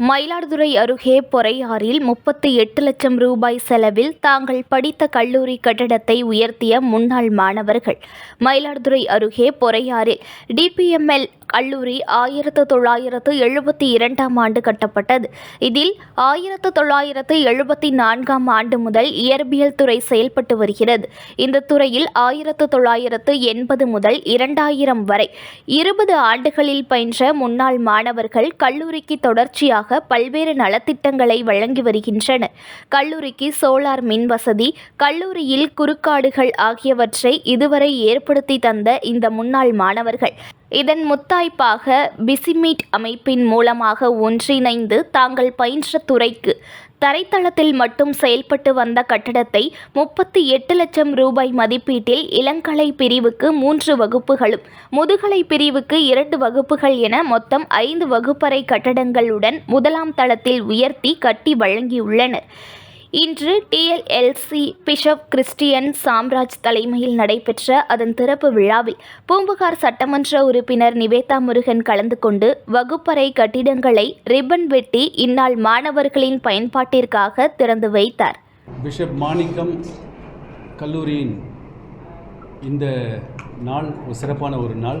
மயிலாடுதுறை அருகே பொறையாறில் முப்பத்தி எட்டு லட்சம் ரூபாய் செலவில் தாங்கள் படித்த கல்லூரி கட்டடத்தை உயர்த்திய முன்னாள் மாணவர்கள். மயிலாடுதுறை அருகே பொறையாறில் டிபிஎம்எல் கல்லூரி ஆயிரத்து தொள்ளாயிரத்து எழுபத்தி இரண்டாம் ஆண்டு கட்டப்பட்டது. இதில் ஆயிரத்து தொள்ளாயிரத்து எழுபத்தி நான்காம் ஆண்டு முதல் இயற்பியல் துறை செயல்பட்டு வருகிறது. இந்த துறையில் ஆயிரத்து தொள்ளாயிரத்து எண்பது முதல் இரண்டாயிரம் வரை இருபது ஆண்டுகளில் பயின்ற முன்னாள் மாணவர்கள் கல்லூரிக்கு தொடர்ச்சியாக பல்வேறு நலத்திட்டங்களை வழங்கி வருகின்றனர். கல்லூரிக்கு சோலார் மின் வசதி கல்லூரியில் குறுக்காடுகள் ஆகியவற்றை இதுவரை ஏற்படுத்தி தந்த இந்த முன்னாள் மாணவர்கள் இதன் முத்தாய்ப்பாக பிசிமீட் அமைப்பின் மூலமாக ஒன்றிணைந்து தாங்கள் பயின்ற துறைக்கு தரைத்தளத்தில் மட்டும் செயல்பட்டு வந்த கட்டடத்தை முப்பத்தி எட்டு லட்சம் ரூபாய் மதிப்பீட்டில் இளங்கலை பிரிவுக்கு மூன்று வகுப்புகளும் முதுகலை பிரிவுக்கு இரண்டு வகுப்புகள் என மொத்தம் ஐந்து வகுப்பறை கட்டடங்களுடன் முதலாம் தளத்தில் உயர்த்தி கட்டி வழங்கியுள்ளனர். இன்று டிஎல்எல்சி பிஷப் கிறிஸ்டியன் சாம்ராஜ் தலைமையில் நடைபெற்ற அதன் திறப்பு விழாவில் பூம்புகார் சட்டமன்ற உறுப்பினர் நிவேதா முருகன் கலந்து கொண்டு வகுப்பறை கட்டிடங்களை ரிப்பன் வெட்டி இந்நாள் மாணவர்களின் பயன்பாட்டிற்காக திறந்து வைத்தார். பிஷப் மாணிக்கம் கல்லூரியின் இந்த நாள் ஒரு சிறப்பான ஒரு நாள்.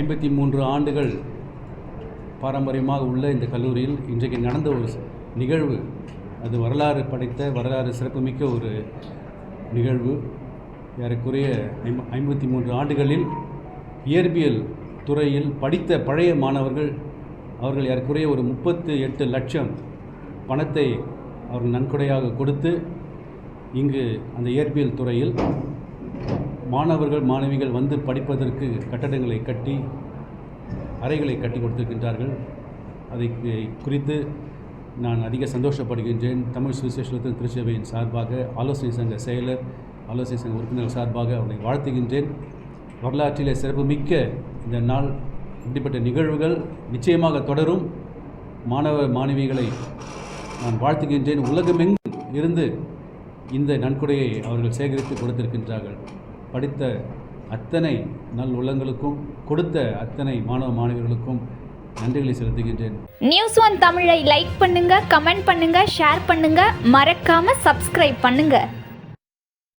ஐம்பத்தி மூன்று ஆண்டுகள் பாரம்பரியமாக உள்ள இந்த கல்லூரியில் இன்றைக்கு நடந்த ஒரு நிகழ்வு. அது வரலாறு படைத்த வரலாறு சிறப்புமிக்க ஒரு நிகழ்வு. ஏறக்குறைய ஐம்ப ஐம்பத்தி மூன்று ஆண்டுகளில் இயற்பியல் துறையில் படித்த பழைய மாணவர்கள் அவர்கள் ஏறக்குறைய ஒரு முப்பத்து எட்டு லட்சம் பணத்தை அவர்கள் நன்கொடையாக கொடுத்து இங்கு அந்த இயற்பியல் துறையில் மாணவர்கள் மாணவிகள் வந்து படிப்பதற்கு கட்டடங்களை கட்டி அறைகளை கட்டி கொடுத்திருக்கின்றார்கள். அதை குறித்து நான் அதிக சந்தோஷப்படுகின்றேன். தமிழ் சுவிசேஷத்தின் திருச்சபையின் சார்பாக ஆலோசனை சங்க செயலர் ஆலோசனை சங்க உறுப்பினர் சார்பாக அவர்களை வாழ்த்துகின்றேன். வரலாற்றிலே சிறப்புமிக்க இந்த நாள் இப்படிப்பட்ட நிகழ்வுகள் நிச்சயமாக தொடரும். மாணவ மாணவிகளை நான் வாழ்த்துகின்றேன். உலகமெங்கும் இருந்து இந்த நன்கொடையை அவர்கள் சேகரித்து கொடுத்திருக்கின்றார்கள். படித்த அத்தனை நல் உள்ளங்களுக்கும் கொடுத்த அத்தனை மாணவ மாணவிகளுக்கும் நன்றிகளை செலுத்துகின்றேன். நியூஸ் ஒன் தமிழை லைக் பண்ணுங்க கமெண்ட் பண்ணுங்க ஷேர் பண்ணுங்க. மறக்காம சப்ஸ்கிரைப் பண்ணுங்க.